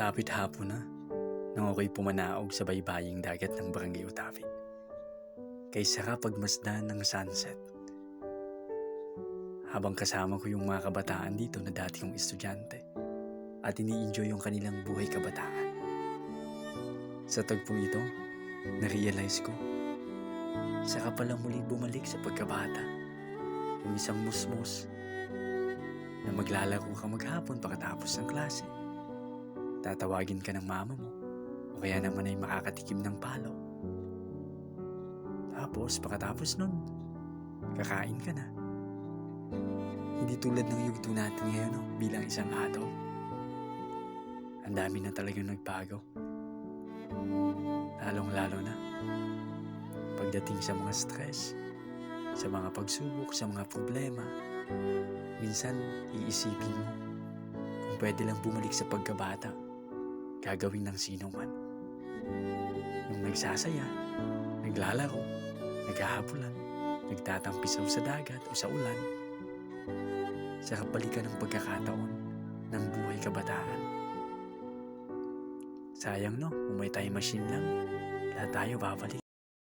Dapit hapon na, nang ako'y pumanaog sa baybaying dagat ng Barangay Utawid. Kay sarap pagmasdan ng sunset. Habang kasama ko yung mga kabataan dito na dati kong estudyante at ini-enjoy yung kanilang buhay kabataan. Sa tagpong ito, na-realize ko, saka pala muli bumalik sa pagkabata. Yung isang musmos na maglalaro ka maghapon pagkatapos ng klase. Tatawagin ka ng mama mo o kaya naman ay makakatikim ng palo. Tapos pagkatapos nun, kakain ka na. Hindi tulad ng yugto natin ngayon no, bilang isang adult. Ang dami na talagang nagbago. Lalong-lalo na pagdating sa mga stress, sa mga pagsubok, sa mga problema, minsan iisipin mo kung pwede lang bumalik sa pagkabata, gagawin ng sino man. Yung nagsasaya, naglalaro, naghahabulan, nagtatampisaw sa dagat o sa ulan, sa kapalikan ng pagkakataon ng buhay kabataan. Sayang no, kung may time machine lang, lahat tayo babalik.